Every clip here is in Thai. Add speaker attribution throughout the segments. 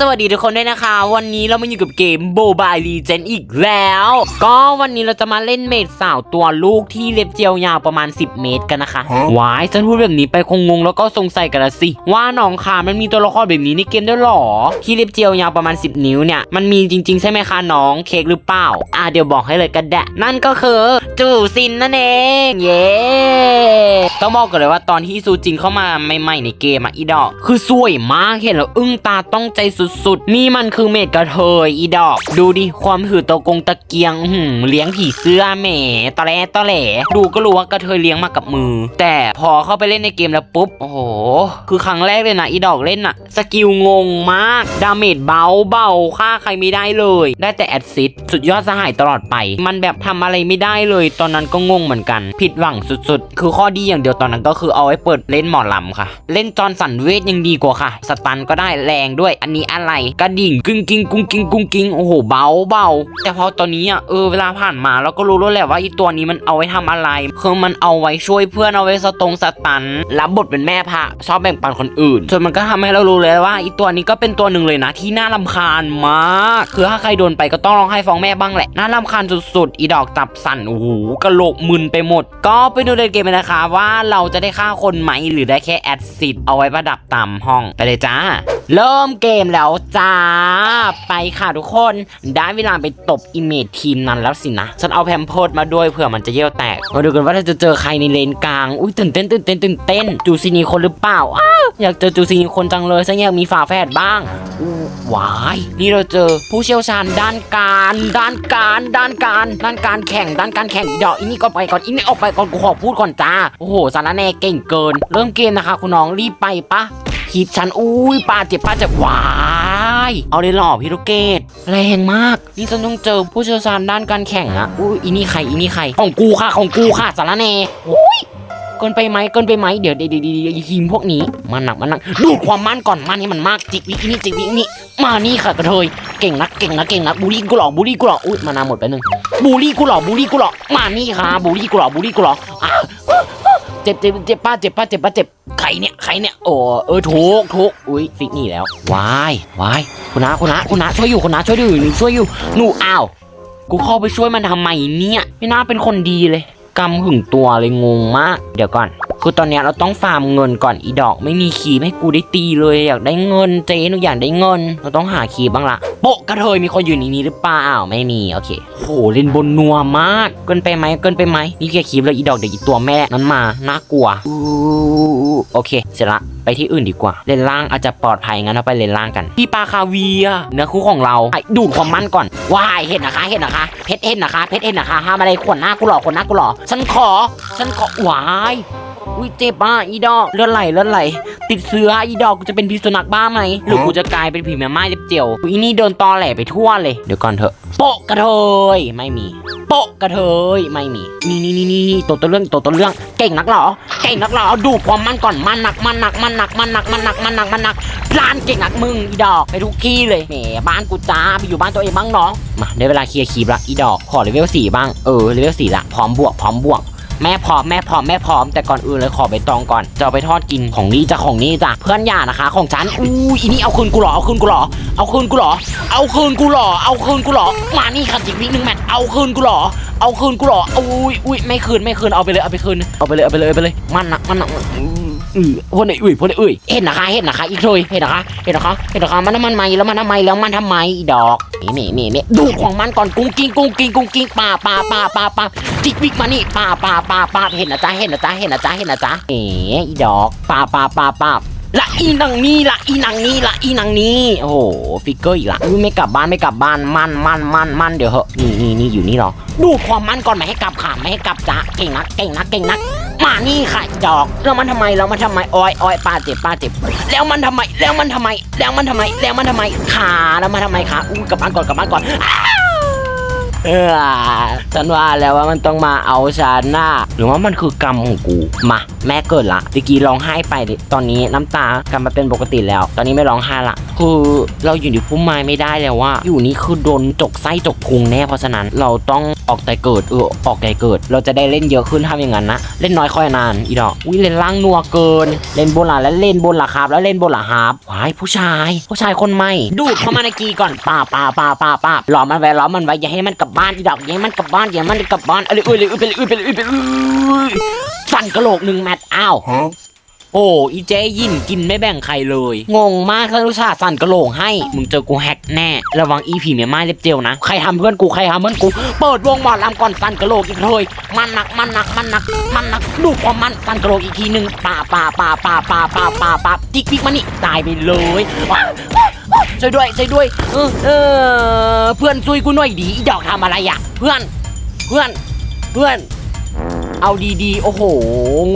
Speaker 1: สวัสดีทุกคนด้วยนะคะ วันนี้เรามาอยู่กับเกมโบบายลีเจนอีกแล้ว ก็วันนี้เราจะมาเล่นเมดสาวตัวลูกที่เล็บเจียวยาวประมาณ 10 เมตรกันนะคะวายฉันพูดแบบนี้ไปคงงงแล้วก็สงสัยกันละสิ ว่าน้องขามันมีตัวละครแบบนี้ในเกมด้วยเหรอ ที่เล็บเจียวยาวประมาณ 10 นิ้วเนี่ยมันมีจริง ๆ ใช่ไหมคะน้องเค้กหรือเปล่า อะเดี๋ยวบอกให้เลยกันแดะนั่นก็คือจูซินนั่นเองเย้ต้องบอกกันเลยว่าตอนที่ซูจินเข้ามาใหม่ๆในเกมอะอีดอกคือสวยมากเห็นแล้วอึ้งตาต้องใจสุดๆ นี่มันคือเมดกระเทยอีดอก ดูดิความหือตะกงตะเกียงหืมเลี้ยงผีเสื้อแหมตะแลตะแหลดูก็รู้ว่ากระเทยเลี้ยงมากับมือ แต่พอเข้าไปเล่นในเกมแล้วปุ๊บ โอ้โห คือครั้งแรกเลยนะอีดอกเล่นอะสกิลงงมาก ดาเมจเบาเบาๆฆ่าใครไม่ได้เลย ได้แต่แอดซิดสุดยอดสหายตลอดไป มันแบบทำอะไรไม่ได้เลย ตอนนั้นก็งงเหมือนกัน ผิดหวังสุดๆ คือข้อดีอย่างเดียวตอนนั้นก็คือเอาไว้เปิดเล่นหมอลำค่ะ เล่นจอนสันเวทยังดีกว่าค่ะ สตันก็ได้แรงด้วย อันนี้อะไร กระดิ่งกึ่งกิงกุ้งกิงกุ้งกิงโอ้โหเบาเบาแต่พอตอนนี้อะเออเวลาผ่านมาเราก็รู้แล้วแหละว่าอีตัวนี้มันเอาไว้ทำอะไรคือมันเอาไว้ช่วยเพื่อนเอาไว้สตงสตันรับบทเป็นแม่พระชอบแบ่งปันคนอื่นจนมันก็ทำให้เรารู้เลยว่าอีตัวนี้ก็เป็นตัวหนึ่งเลยนะ ที่น่ารำคาญมากคือถ้าใครโดนไปก็ต้องร้องไห้ฟ้องแม่บ้างแหละน่ารำคาญสุดๆอีดอกจับสั่นโอ้โหกระโหลกมึนไปหมด ก็ไปดูในเกมนะคะว่าเราจะได้ฆ่าคนไหมหรือได้แค่แอดซิดเอาไว้ประดับตามห้องไปเลยจ้า เริ่มเกมแล้วจ้า ไปค่ะทุกคน ได้เวลาไปตบอิมเมจทีมนั้นแล้วสินะ ฉันเอาแพมเพิร์ดมาด้วยเผื่อมันจะเยี่ยวแตก มาดูกันว่าจะเจอใครในเลนกลาง อุ้ยตื่นเต้นตื่นเต้นตื่นเต้น จูซีนีคนหรือเปล่าอ้าวอยากเจอจูซีนีคนจังเลยฉันอยากมีฝาแฝดบ้างอู้วาย นี่เราเจอผู้เชี่ยวชาญด้านการ ด้านการ ด้านการ ด้านการแข่ง ด้านการแข่งอีดอกอีนี่ก็ไปก่อนอีนี่ออกไปก่อนกูขอพูดก่อนจ้า โอ้โหสารแน่เก่งเกิน เริ่มเกมนะคะคุณน้องรีบไปปะ คลิปฉันอุ้ยป้าเจ็บป้าเจ็บวายเอาเลยหล่อพี่ลูกเกดแรงมาก นี่ฉันต้องเจอผู้เชี่ยวชาญด้านการแข่งอะอุ้ยอีนี่ใครอีนี่ใครของกูค่ะของกูค่ะสารแน่อุ้ยเกินไปไหมเกินไปไหมเดี๋ยวเดี๋ยวเดี๋ยวเดี๋ยวทีมพวกนี้มันหนักมันหนักดูดความมั่นก่อนมันให้มันมากจิกวิกนี่จิกวิกนี่มานี่ค่ะกระเทยเก่งนักเก่งนักเก่งนักบูลี่กูหรอบูลี่กูหรออุ้ยมานาหมดไปหนึ่งบูลี่กูหรอบูลี่กูหรอมานี่ค่ะบูลี่กูหรอบูลี่กูหรออ้าว เจ็บเจ็บเจ็บป้าเจ็บป้าเจ็บป้าเจ็บใครเนี่ยใครเนี่ยโอ้เออถูกถูกอุ้ยฟิกนี่แล้ววายวายคุณน้าคุณน้าคุณน้าช่วยอยู่คุณน้าช่วยอยู่หนูช่วยอยู่หนูอ้าวกูเข้าไปช่วยมันทำไมเนี่ยไม่น่าเป็นคนดีเลยกำหึงตัวเลยงงมาก เดี๋ยวก่อน คือตอนนี้เราต้องฟาร์มเงินก่อนอีดอกไม่มีคีบให้กูได้ตีเลยอยากได้เงินเจ๊หนูอยากได้เงิน เราต้องหาคีบบ้างละโปะกระเทยมีคนอยู่ในนี้หรือเปล่าไม่มีโอเคโหเล่นบนนัวมากเกินไปไหมเกินไปไหมนี่แค่คีบแล้วอีดอกเดี๋ยวอีตัวแม่นั้นมาน่ากลัวอู้โอเคเสร็จละไปที่อื่นดีกว่า เลนล่างอาจจะปลอดภัยงั้นเราไปเลนล่างกันพี่ปลาคาเวียเนื้อคู่ของเราไอ้ดูดความมั่นก่อนวายเห็นนะคะเห็นนะคะเพชรเห็นนะคะเพชรเห็นนะคะห้ามอะไรขวนหน้ากูหรอขวนหน้ากูหรอฉันขอฉันขอวาย อุ้ยเจ็บอะอีดอกเลือดไหลเลือดไหล ติดเชื้ออีดอกกูจะเป็นพิษสุนัขบ้าไหมหรือกูจะกลายเป็นผีแม่ไม้เล็บเจียวอีนี่โดนตอแหลไปทั่วเลยเดี๋ยวก่อนเถอะโปะกระเทยไม่มี โปะกระเทยไม่มีนี่นี่นี่นี่ตัวตัวเรื่องตัวตัวเรื่องเก่งนักเหรอเก่งนักเหรอดูความมันก่อนมันหนักมันหนักมันหนักมันหนักมันหนักมันหนักมันหนักร้านเก่งนักมึงอีดอกไปทุกที่เลยแหมบ้านกูจ้าไปอยู่บ้านตัวเองบ้างน้องมาได้เวลาเคลียร์คีบละอีดอกขอเลเวลสี่บ้างเออเลเวลสี่ละพร้อมบวกพร้อมบวก แม่พร้อมแม่พร้อมแม่พร้อมแต่ก่อนอื่นเลยขอใบตองก่อนจะเอาไปทอดกินของนี่จะของนี่จ้ะเพื่อนอย่านะคะ ของฉันอู้อีนี่เอาคืนกูหรอเอาคืนกูหรอเอาคืนกูหรอเอาคืนกูหรอเอาคืนกูหรอมานี่ค่ะจิกวิกหนึ่งแมทเอาคืนกูหรอเอาคืนกูหรออุ้ยอุ้ยไม่คืนไม่คืนเอาไปเลยเอาไปคืนเอาไปเลยเอาไปเลยเอาไปเลยมันหนักมันหนั กอือพวกไหนอุ้ยพวกไหนอุ้ยเห็นนะคะเห็นนะคะอีกเลยเห็นนะคะเห็นนะคะเห็นนะคะมันน้ำมันไหมแล้วมันทำไมแล้วมันทำไมอีดอกนี่นี่นี่นี่ดูของมันก่อนกุ้งกิ้งกุ้งกิ้งกุ้งกิ้งป่าป่าป่าป่าป่าจิกวิกมานี่ป้าป้าป้าป้าเห็นนะจ๊ะเห็นนะจ๊ะเห็นนะจ๊ะเห็นนะจ๊ะเอ๋อีดอกป้าป้าป้าป้าละอีนังนี่ละอีนังนี่ละอีนังนี่โอ้โหฟิกเกอร์อีกละไม่กลับบ้านไม่กลับบ้านมันมันมันมันเดี๋ยวเหอะนี่นี่นี่อยู่นี่หรอดูความมันก่อนไม่ให้กลับค่ะไม่ให้กลับจ้ะเก่งนักเก่งนักเก่งนัก มานี่ค่ะอีดอก แล้วมันทำไมแล้วมันทำไมอ้อยอ้อยป้าเจ็บป้าเจ็บ แล้วมันทำไม แล้วมันทำไม แล้วมันทำไม แล้วมันทำไมขาแล้วมันทำไมขาอู้กลับบ้านก่อนกลับบ้านก่อนเออฉันว่าแล้วว่ามันต้องมาเอาฉันน่ะหรือว่ามันคือกรรมของกู มา แม่เกิดละตะกี้ร้องไห้ไปตอนนี้น้ำตากลับมาเป็นปกติแล้ว ตอนนี้ไม่ร้องไห้ละ คือเราอยู่ในพุ่มไม้ไม่ได้แล้วว่า อยู่นี่คือโดนจกไส้จกพุงแน่เพราะฉะนั้นเราต้อง ออกแต่เกิดเออออกแต่เกิด เราจะได้เล่นเยอะขึ้นทำอย่างนั้นนะ เล่นน้อยค่อยนานอีดอกอุ้ยเล่นล่างนัวเกิน เล่นบนหล่ะแล้วเล่นบนหล่ะครับ แล้วเล่นบนหล่ะครับวายผู้ชาย ผู้ชายคนใหม่ ดูดเข้ามาในกีก่อนป้าป้าป้าป้าป้าหลอมมันไว้ล้อมมันไว้อย่าให้มันกลับบ้านอีดอกอย่าให้มันกลับบ้านอย่าให้มันกลับบ้านอะไรเอ้ยเลยเอ้ยไปเลยเอ้ยไปเลยเอ้ยไปเลยสั่นกระโหลกหนึ่งแมตช์อ้าว โอ้อีเจยินกินไม่แบ่งใครเลย งงมากท่านผู้ชาสั่นกระโหลกให้ มึงเจอกูแฮกแน่ ระวังอีผีเมียไม้เล็บเจลนะ ใครทำเพื่อนกูใครทำเพื่อนกู เปิดวงหมอลำก่อนสั่นกระโหลกอีกเลยมันหนักมันหนักมันหนักมันหนักดูความมันสั่นกระโหลกอีกทีหนึ่งป่าป่าป่าป่าป่าป่าป่าป่าจิกจิกมานี่ตายไปเลยช่วยด้วยช่วยด้วยเออเออเพื่อนช่วยกูหน่อยดีอีดอกทำอะไรอะเพื่อนเพื่อนเพื่อน เอาดีๆ โอ้โห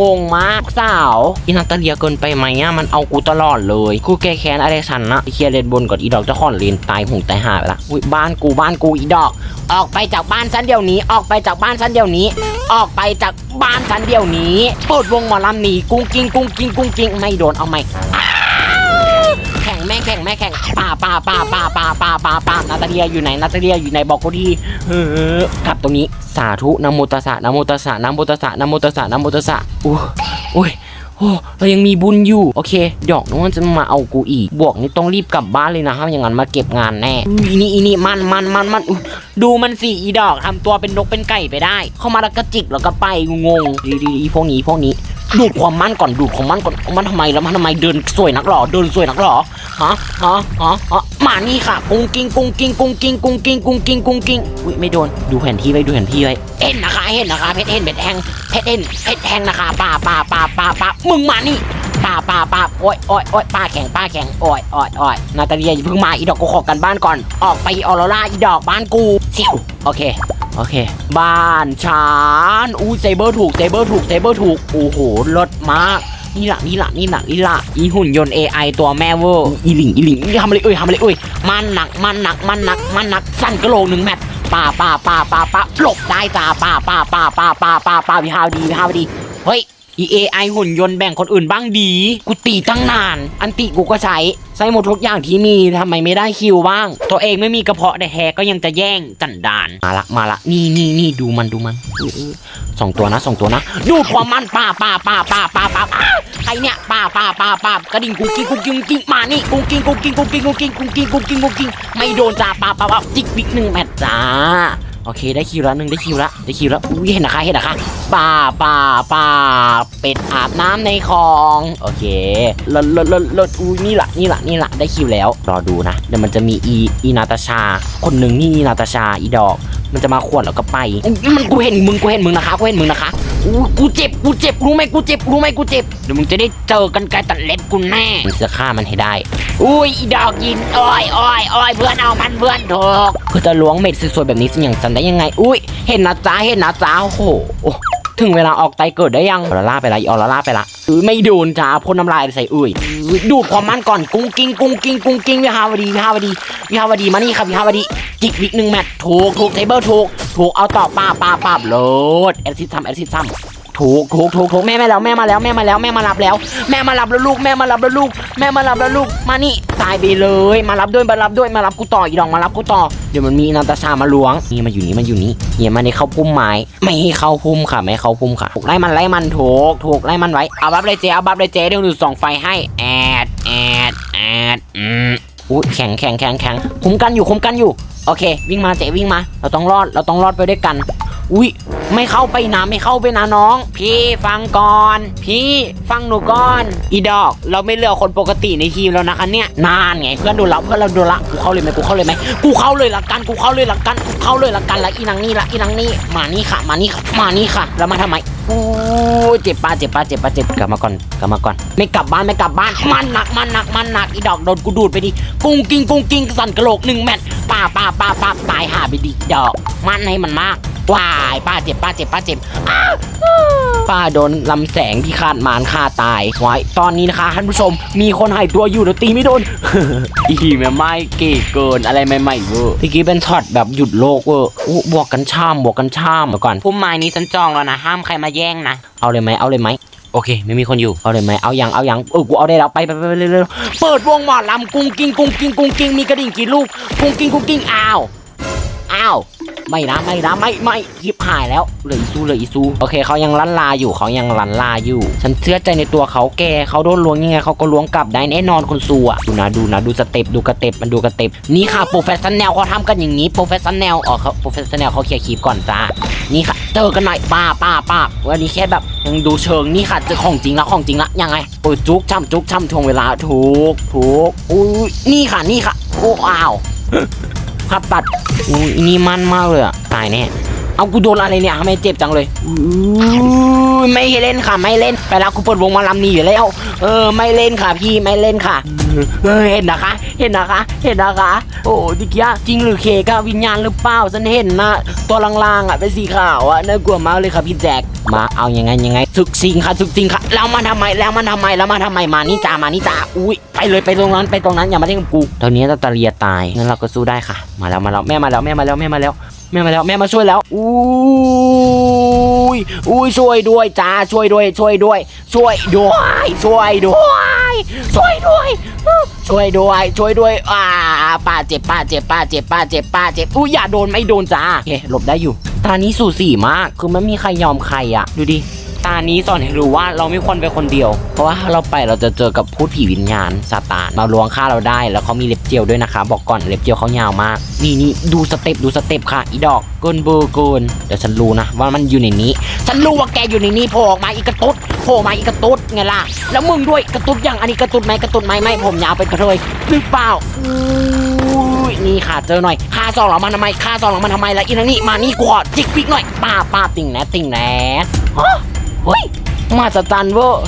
Speaker 1: งงมากสาวอินาตาเลียเกินไปไหมอะมันเอากูตลอดเลยกูแก้แค้นอะไรสันนะเคลียร์เลนบนก่อนอีดอกเจะขอนเลนตายหงตายหาไปละอุ้ยบ้านกูบ้านกูอีดอก ออกไปจากบ้านฉันเดี๋ยวนี้ ออกไปจากบ้านฉันเดี๋ยวนี้ ออกไปจากบ้านฉันเดี๋ยวนี้เปิดวงหมอลำหนีกุ้งกิ้งกุ้งกิ้งกุ้งกิ้งไม่โดนเอาไหม แม่แข่งแม่แข่งป่าป่าป่าป่าป่าป่าป่าป่านาตาเลียอยู่ไหนนาตาเลียอยู่ไหนบอกกูทีเออกลับตรงนี้สาธุนะโมตัสสะนะโมตัสสะนะโมตัสสะนะโมตัสสะนะโมตัสสะอู้โอ้ยโอ้เรายังมีบุญอยู่ โอเค ดอกน้องจะมาเอากูอีก บวกนี่ต้องรีบกลับบ้านเลยนะถ้าอย่างนั้นมาเก็บงานแน่อีนี่อีนี่มันมันมันมันดูมันสิอีดอกทำตัวเป็นนกเป็นไก่ไปได้ เข้ามาแล้วก็จิกแล้วก็ไปงงดีดีอีพวกนี้พวกนี้ ดูดความมั่นก่อนดูดความมั่นก่อนเอามันทำไมแล้วมันทำไมเดินสวยนักหรอเดินสวยนักหรอฮะฮะฮะฮะมานี่ค่ะกุ้งกิ้งกุ้งกิ้งกุ้งกิ้งกุ้งกิ้งกุ้งกิ้งกุ้งกิ้งอุ้ยไม่โดนดูแผนที่ไว้ดูแผนที่ไว้เห็นนะคะเห็นนะคะเพชรเห็นเพชรแทงเพชรเห็นเพชรแทงนะคะป่าป่าป่าป่าป่ามึงมานี่ ป้าป้าป้าโอ้ยโอ้ยโอ้ยป้าแข็งป้าแข็งโอ้ยโอ้ยโอ้ยนาตาเลียอย่าเพิ่งมาอีดอกกูขอกันบ้านก่อน ออกไปออโรราอีดอกบ้านกูซิวโอเคโอเค บ้านฉันอู้เซเบอร์ถูกเซเบอร์ถูกเซเบอร์ถูกโอ้โหลดมากนี่ละนี่ละนี่ละนี่ละอีหุ่นยนต์ AI ตัวแม่เวอร์อีหลิงอีหลิงทำอะไรเอ้ยทำอะไรเอ้ยมันหนักมันหนักมันหนักมันหนักสั่นกระโหลกหนึ่งแมตป้าป้าป้าป้าป้าหลบได้จ้าป้าป้าป้าป้าป้าป้าป้าวิฮาวดีวิฮาวดีเฮ้ย อี AI หุ่นยนต์แบ่งคนอื่นบ้างดี กูตีตั้งนาน อันติกูก็ใช้ ใช้หมดทุกอย่างที่มีทำไมไม่ได้คิวบ้าง ตัวเองไม่มีกระเพาะแต่แฮก็ยังจะแย่งจันดาน มาละมาละนี่นี่นี่ดูมันดูมันสองตัวนะสองตัวนะ ดูความมันป้าป้าป้าป้าป้าป้าอ้าใครเนี่ยป้าป้าป้าป้ากระดิ่งกุ้งกิ้งกูกิ้งกิ้งมานี่กุ้งกิ้งกุ้งกิ้งกุ้งกิ้งกุ้งกิ้งกุ้งกิ้งกุ้งกิ้งกุ้งกิ้งไม่โดนจ้าป้าป้าป้าจิกวิกหนึ่งแมตช์จ้า โอเคได้คิวแล้วหนึ่งได้คิวแล้วได้คิวแล้วอุ้ยเห็นนะคะเห็นนะคะป่าป่าป่าเป็ดอาบน้ำในคลองโอเคลดลดลดลดอุ้ยนี่ละนี่ละนี่ละได้คิวแล้วรอดูนะเดี๋ยวมันจะมีอีอีนาตาชา คนหนึ่งนี่อีนาตาชาอีดอก มันจะมาขวนแล้วก็ไปอุ๊ยมันกูเห็นมึงกูเห็นมึงนะคะกูเห็นมึงนะคะอู้กูเจ็บกูเจ็บรู้ไหมกูเจ็บรู้ไหมกูเจ็บเดี๋ยวมึงจะได้เจอกันไกลตัดเล็บกูแน่มึงจะฆ่ามันให้ได้อุ้ยอีดอกยินอ้อยอ้อยอ้อยเพื่อนเอามันเพื่อนถูกเพื่อจะล้วงเม็ดสวยๆแบบนี้สิอย่างฉันได้ยังไง อุ้ยเห็นนะจ้าเห็นนะจ้าโอ้โห ถึงเวลาออกไตเกิดได้ยังออร่าล่าไปละออร่าล่าไปละอือไม่โดนจ้าพ่นน้ำลายใส่อุ้ยอุ้ยดูดความมันก่อนกุ้งกิ้งกุ้งกิ้งกุ้งกิ้งวิฮาวดีวิฮาวดีวิฮาวดีมานี่ครับวิฮาวดีจิกวิกหนึ่งแมตช์ถูกถูกเทเบิลถูกถูกเอาต่อป้าป้าป้าโหลดแอซิดซัมแอซิดซัม ถูกถูกถูกถูกแม่แมาแล้วแม่มาแล้วแม่มาแล้วแม่มารับแล้ว แม่มารับแล้วลูกแม่มารับแล้วลูก แม่มารับแล้วลูกมานี่ตายไปเลย มารับด้วยมารับด้วยมารับกูต่ออีดองมารับกูต่อเดี๋ยวมันมีนาตาชามาล้วงนี่มาอยู่นี่มาอยู่นี่เฮียมาในเข้าพุ่มไม้ไม่ให้เข้าพุ่มค่ะไม่ให้เข้าพุ่มค่ะถูกไล่มันไล่มันถูกถูกไล่มันไว้เอาบัฟเลยเจ๊เอาบัฟเลยเจ๊เดี๋ยวหนูส่องไฟให้แอดแอดแอดอืมอุ้ยแข็งแข็งแข็งแข็งคุ้มกันอยู่คุ้มกันอยู่โอเค วิ่งมาเจ๊วิ่งมา เราต้องรอดเราต้องรอดไปด้วยกัน อุ้ยไม่เข้าไปนะไม่เข้าไปนะน้อง พี่ฟังก่อน พี่ฟังหนูก่อน อีดอก เราไม่เลือกคนปกติในทีมแล้วนะคะเนี่ยนานไงเพื่อนโดนละเพื่อนเราโดนละกูเข้าเลยไหมกูเข้าเลยไหมกูเข้าเลยละกันกูเข้าเลยละกันกูเข้าเลยละกันละอีนังนี่ละอีนังนี่มานี่ค่ะ มานี่ค่ะมานี่ค่ะแล้วมาทำไมอู้เจ็บปาเจ็บปาเจ็บปาเจ็บกลับมาก่อนกลับมาก่อน ไม่กลับบ้านไม่กลับบ้านมันหนักมันหนักมันหนักอีดอกโดนกูดูดไปดิกุ้งกิ้งกุ้งกิ้งสั่นกระโหลกหนึ่งแมตช์ป้าป้าป้าป้าตายหาไปดิดอก มันให้มันมาก วายป้าเจ็บป้าเจ็บป้าเจ็บอ้าวป้าโดนลำแสงที่คาดมานฆ่าตายไว้ตอนนี้นะคะท่านผู้ชม มีคนหายตัวอยู่แล้วตีไม่โดนอีแม่ไม่เก๋เกินอะไรใหม่ๆเวอร์เมื่อกี้เป็นช็อตแบบหยุดโลกเวอร์อู้บวกกันช่ามบวกกันช่ามเดี๋ยวก่อนพุ่มไม้นี้ฉันจองแล้วนะห้ามใครมาแย่งนะเอาเลยไหมเอาเลยไหมโอเค ไม่มีคนอยู่ เอาเลยไหมเอายังเอายังเออกูเอาได้แล้วไปไปไปไปเร็วๆเปิดวงหมอลำกุ้งกิ้งกุ้งกิ้งกุ้งกิ้งมีกระดิ่งกี่ลูกกุ้งกิ้งกุ้งกิ้งอ้าว อ้าวไม่นะไม่นะไม่ไม่ยิบหายแล้วเหลยอีซูเหลยอีซูโอเคเขายังลันลาอยู่เขายังลันลาอยู่ ฉันเชื่อใจในตัวเขาแกเขาโดนล้วงยังไงเขาก็ล้วงกลับได้แน่นอนคนซัวดูนะดูนะดูสเต็ปดูกระเต็บมันดูกระเต็บนี่ค่ะโปรเฟสชันแนลเขาทำกันอย่างนี้โปรเฟสชันแนลอ๋อเขาโปรเฟสชันแนลเขาเคลียร์คลิปก่อนจ้านี่ค่ะ เจอกันหน่อยป้าป้าป้าวันนี้แค่แบบยังดูเชิงนี่ค่ะเจอของจริงแล้วของจริงละยังไงโอ้ยจุกช่ำจุกช่ำทวงเวลาถูกถูกอุ้ยนี่ค่ะนี่ค่ะโอ้อ้าว ขับตัดอุ้ยนี่มันมากเลยอะตายแน่ เอากูโดนอะไรเนี่ยทำไมเจ็บจังเลยไม่เล่นค่ะ ไม่เล่นไปแล้วกูเปิดวงมาลำนี้อยู่แล้ว เออ ไม่เล่นค่ะพี่ไม่เล่นค่ะเออเห็นนะคะ เห็นนะคะ เห็นนะคะ โอ้ดิกยะจริงหรือเคกอะวิญญาณหรือเปล่าฉันเห็นนะตัวลางๆอะเป็นสีขาวอะน่ากลัวมากเลยค่ะพี่แจ็คมาเอายังไงยังไงสุกสิงค่ะสุกสิงค่ะแล้วมันทำไมแล้วมันทำไมแล้วมันทำไมมานี่จ้ามานี่จ้าอุ้ยไปเลยไปตรงนั้นไปตรงนั้นอย่ามาเล่นกับกูตอนนี้ตาตาเลียตายงั้นเราก็สู้ได้ค่ะ มาแล้วมาแล้วแม่มาแล้วแม่มาแล้วแม่มาแล้ว แม่มาแล้วแม่มาช่วยแล้วอุ้ยอุ้ยช่วยด้วยจ้าช่วยด้วย ช่วยด้วย ช่วยด้วยช่วยด้วยช่วยด้วยช่วยด้วยช่วยด้วยอ่าป้าเจ็บป้าเจ็บป้าเจ็บป้าเจ็บป้าเจ็บอุ้ยอย่าโดนไม่โดนจ้าโอเคหลบได้อยู่ตานี้สูสีมากคือไม่มีใครยอมใครอะ ดูดิ ตานี้สอนให้รู้ว่าเราไม่ควรไปคนเดียว เพราะว่าถ้าเราไปเราจะเจอกับพูดผีวิญญาณซาตานมาลวงฆ่าเราได้ แล้วเขามีเล็บเจียวด้วยนะคะ บอกก่อนเล็บเจียวเขายาวมาก นี่นี่ดูสเต็ปดูสเต็ปค่ะ อีดอกเกินเบอร์เกินเดี๋ยวฉันรู้นะ ว่ามันอยู่ในนี้ ฉันรู้ว่าแกอยู่ในนี้โผล่ออกมาอีกกระตุ้ดโผล่มาอีกกระตุ้ดไงล่ะ แล้วมึงด้วยกระตุ้ดยังอันนี้กระตุ้ดไหมกระตุ้ดไหมไม่ผมยาวเป็นกระเทยหรือเปล่าอุ้ยนี่ค่ะเจอหน่อยฆ่าซองหลังมันทำไมฆ่าซองหลังมันทำไมล้วอีนังนี่มานี่กวอดจิกปิกหน่อยป้าป้าติ่งแหนติ่งแนะ เฮ้ยมาจัดจันเวอร์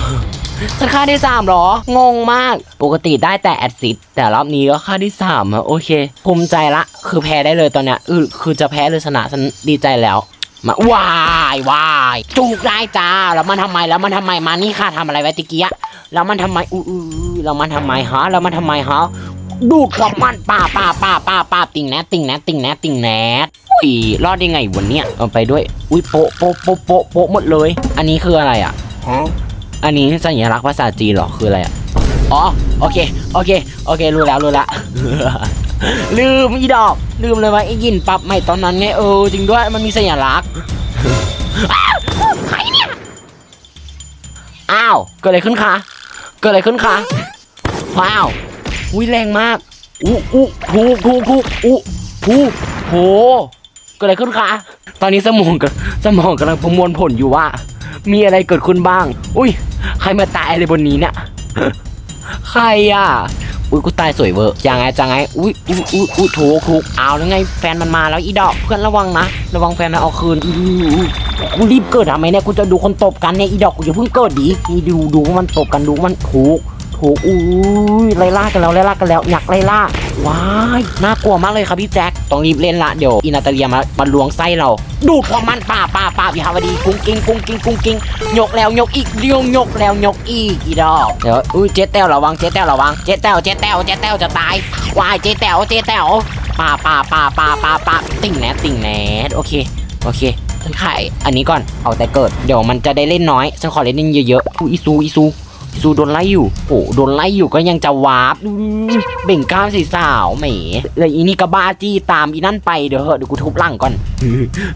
Speaker 1: ฉันค่าที่สามเหรอ งงมาก ปกติได้แต่แอดซิดแต่รอบนี้ก็ค่าที่สามอะโอเค ภูมิใจละ คือแพ้ได้เลยตอนเนี้ยอือคือจะแพ้หรือชนะฉันดีใจแล้ว มาวายวายจูกได้จ้า แล้วมันทำไม แล้วมันทำไม มานี่ค่ะทำอะไรไว้ตะกี้อะแล้วมันทำไมอู้อู้อู้แล้วมันทำไมฮะ แล้วมันทำไมฮะ ดูดความมันป้าป้าป้าป้าป้าติ่งแนติ่งแนติ่งแนติ่งแนอุ้ยรอดยังไงวันเนี้ยเอาไปด้วย อุ้ยโปะโปะโปะโปะโปะหมดเลย อันนี้คืออะไรอะอันนี้สัญลักษณ์ภาษาจีนเหรอคืออะไรอะอ๋อโอเคโอเคโอเครู้แล้วรู้แล้วลืมอีดอกลืมเลยว่าไอ้ยินปรับใหม่ตอนนั้นไงเออจริงด้วยมันมีสัญลักษณ์อ้าวใครเนี่ยอ้าวเกิดอะไรขึ้นคะเกิดอะไรขึ้นคะว้าว อุ้ยแรงมากอู้อู้ถูกถูกถูกอู้ถูกโหเกิดอะไรขึ้นคะ ตอนนี้สมองกับสมองกำลังประมวลผลอยู่ว่า มีอะไรเกิดขึ้นบ้าง อุ้ย ใครมาตายอะไรบนนี้เนี่ย ใครอะ อุ้ยกูตายสวยเวอร์ยังไงจังไง อุ้ยอุ้ยอุ้ยอุ้ยถูกถูกเอาแล้วไง แฟนมันมาแล้วอีดอก เพื่อนระวังนะ ระวังแฟนมันเอาคืนอื้ออื้อกูรีบเกิดทำไมเนี่ย กูจะดูคนตบกันเนี่ยอีดอกกูอย่าเพิ่งเกิดดินี่ดูดูมันตบกันดูมันถูก ถูกอุ้ยไล่ล่ากันแล้วไล่ล่ากันแล้วอยากไล่ล่าว้ายน่ากลัวมากเลยครับพี่แจ็คต้องรีบเล่นละเดี๋ยวอินาตาเลียมามาลวงไส้เรา ดูดความมันป่าป่าป่าวิภาวดีกุ้งกิ้งกุ้งกิ้งกุ้งกิ้งยกแล้วยกอีกยกยกแล้วยกอีกอีดอกเดี๋ยวอุ้ยเจ๊แต้วระวังเจ๊แต้วระวังเจ๊แต้วเจ๊แต้วเจ๊แต้วจะตายวายเจ๊แต้วเจ๊แต้วป่าป่าป่าป่าป่าป่าติ่งแหนติ่งแหนโอเคโอเคฉันขายอันนี้ก่อนเอาแต่เกิดเดี๋ยวมันจะได้เล่นน้อยฉันขอเล่นเล่นเยอะๆอุ้ยอีซูอีซู ซูโดนไล่อยู่โอ้โดนไล่อยู่ก็ยังจะวาร์ปเบ่งก้าวสีสาวแหมเลยอีนี่ก็บ้าจี้ตามอีนั่นไปเดี๋ยวเหอะเดี๋ยวกูทุบล่างก่อน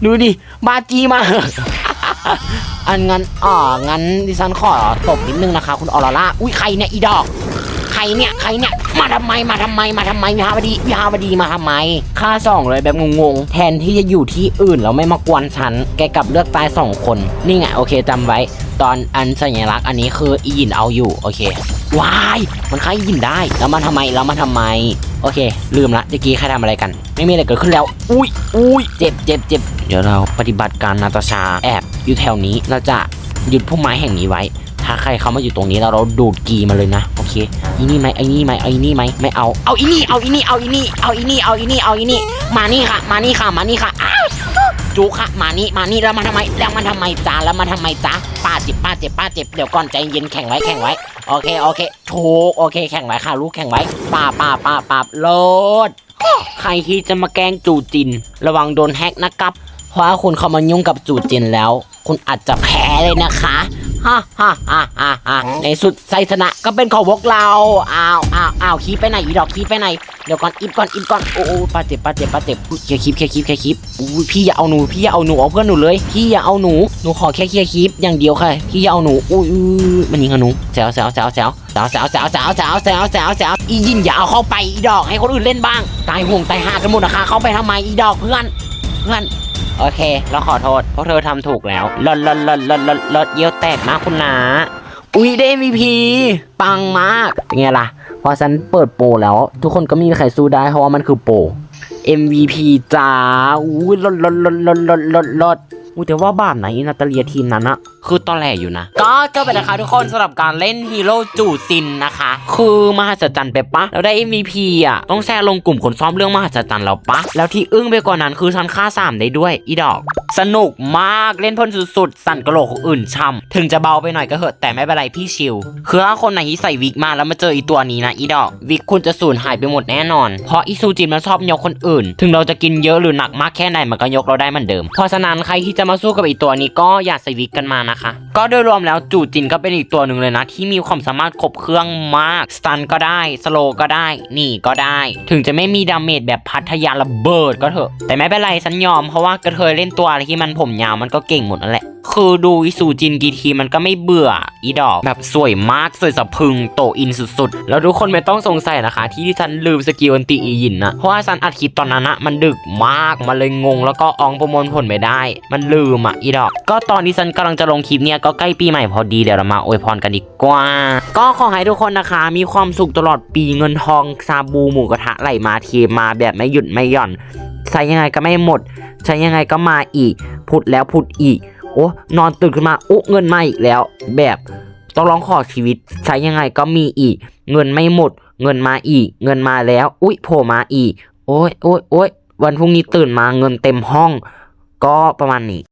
Speaker 1: ดูดิบ้าจี้มาอันงั้นอ่างั้นดิฉันขอตบนิดนึงนะคะ คุณออร่าอุ้ยใครเนี่ยอีดอก ใครเนี่ยใครเนี่ยมาทำไมมาทำไมมาทำไมวิฮาวดีวิฮาวดีมาทำไมค่าสองเลยแบบงงๆแทนที่จะอยู่ที่อื่นแล้วไม่มากวนฉันแกกลับเลือกตายสองคนนี่ไงโอเคจำไว้ ตอนอันสัญลักษณ์อันนี้คืออียินเอาอยู่โอเควายมันฆ่าอียินได้แล้วมันทำไมแล้วมันทำไมโอเค ลืมละเมื่อกี้ใครทำอะไรกัน ไม่มีอะไรเกิดขึ้นแล้ว อุ้ยอุ้ยเจ็บเจ็บเจ็บเดี๋ยวเราปฏิบัติการนาตาชาแอบอยู่แถวนี้เราจะหยุดพุ่มไม้แห่งนี้ไว้ ถ้าใครเข้ามาอยู่ตรงนี้แล้วเราดูดกีมาเลยนะ โอเคอีนี่ไหมไอ้นี่ไหมไอ้นี่ไหมไม่เอา เอาอีนี่ เอาอีนี่ เอาอีนี่ เอาอีนี่ เอาอีนี่ เอาอีนี่ มานี่ค่ะ มานี่ค่ะ มานี่ค่ะจูค่ะ มานี่ มานี่ แล้วมันทำไม แล้วมันทำไมจ้าแล้วมันทำไมจ้าป้าเจ็บป้าเจ็บป้าเจ็บ เดี๋ยวก่อนใจเย็นแข่งไว้แข่งไว้ โอเค โอเคถูกโอเค แข่งไว้ค่ะ ลูกแข่งไว้ป้าป้าป้าป้าโลด ใครที่จะมาแกล้งจูจิน ระวังโดนแฮกนะครับ เพราะว่าคุณเข้ามายุ่งกับจูจินแล้ว คุณอาจจะแพ้เลยนะคะ ฮ่าฮ่าฮ่าฮ่าฮ่าในสุดไซสนะก็เป็นของพวกเราอ้าวอ้าวอ้าวคีไปไหนอีดอกคีไปไหนเดี๋ยวก่อนอิบก่อนอิบก่อนโอ้โอ้ปาเจ็บปาเจ็บปาเจ็บอุ๊ยเคลียร์คีบเคลียร์คีบเคลียร์คีบอุ้ยพี่อย่าเอาหนูพี่อย่าเอาหนูเอาเพื่อนหนูเลยพี่อย่าเอาหนูหนูขอแค่เคลียร์คีบอย่างเดียวค่ะพี่อย่าเอาหนูอุ้ยมันยิงกับหนูแซวแซวแซวแซวแซวแซวแซวแซวแซวแซวแซวแซวอียินอย่าเอาเข้าไปอีดอกให้คนอื่นเล่นบ้าง ตายห่วงตายหากันหมดนะคะเข้าไปทำไมอีดอกเพื่อนเพื่อน โอเค เราขอโทษ เพราะเธอทำถูกแล้วลดลดลดลดลดลดเยี่ยวแตกมากคุณนาอุ้ยได้ MVP ปังมาก เป็นไงล่ะ พอฉันเปิดโปรแล้ว ทุกคนก็มีใครสู้ได้ เพราะว่ามันคือโปร MVP จ้า อุ้ยลดลดลดลดลดลดลดอุ้ยแต่ว่าบ้านไหนนาตาเลียทีมนั้นอะ คือตอนแรกอยู่นะ ก็จบไปนะคะทุกคนสำหรับการเล่นฮีโร่จู่ซินนะคะ คือมหัศจรรย์ไปปะแล้วได้ MVP อะ ต้องแชร์ลงกลุ่มคนซ้อมเรื่องมหัศจรรย์แล้วปะ แล้วที่อึ้งไปกว่านั้นคือฉันฆ่าสามได้ด้วย อีดอก สนุกมากเล่นเพ่นสุดๆ สั่นกระโหลกของอื่นช่ำถึงจะเบาไปหน่อยก็เหอะแต่ไม่เป็นไรพี่ชิลคือถ้าคนไหนที่ใส่วิกมาแล้วมาเจออีตัวนี้นะอีดอกวิกคุณจะสูญหายไปหมดแน่นอน เพราะอีซูจินมันชอบยกคนอื่น ถึงเราจะกินเยอะหรือหนักมากแค่ไหนมันก็ยกเราได้เหมือนเดิม เพราะฉะนั้นใครที่จะมาสู้กับอีตัวนี้ก็อย่าใส่วิกกันมานะคะ ก็โดยรวมแล้วจูจินก็เป็นอีกตัวหนึ่งเลยนะ ที่มีความสามารถครบเครื่องมาก สตันก็ได้ สโลก็ได้ หนีก็ได้ ถึงจะไม่มีดาเมจแบบพัทยาระเบิดก็เถอะ แต่ไม่เป็นไรฉันยอมเพราะว่ากระเทยเล่นตัวอะไรที่มันผมยาวมันก็เก่งหมดนั่นแหละ คือดูอิซูจินกีทีมันก็ไม่เบื่ออีดอกแบบสวยมากสวยสะพึงโตอินสุดๆ แล้วทุกคนไม่ต้องสงสัยนะคะ ที่ที่ฉันลืมสกิลอันติอียินนะเพราะว่าฉันอัดคลิปตอนนั้นนะมันดึกมากมันเลยงง แล้วก็อองประมวลผลไม่ได้ มันลืมอะอีดอก ก็ตอนที่ฉันกำลังจะลงคลิปเนี่ยก็ใกล้ปีใหม่พอดีเดี๋ยวเรามาอวยพรกันดีกว่า ก็ขอให้ทุกคนนะคะ มีความสุขตลอดปีเงินทองซาบูหมูกระทะไหลมาเทมาแบบไม่หยุดไม่หย่อนใช้ยังไงก็ไม่หมด ใช้ยังไงก็มาอีก พุดแล้วพุดอีก โอ้นอนตื่นขึ้นมาอุ๊เงินมาอีกแล้ว แบบต้องร้องขอชีวิตใช้ยังไงก็มีอีก เงินไม่หมด เงินมาอีก เงินมาแล้ว อุ๊ยโผล่มาอีก โอ้ยโอ้ยโอ้ยวันพรุ่งนี้ตื่นมาเงินเต็มห้อง ก็ประมาณนี้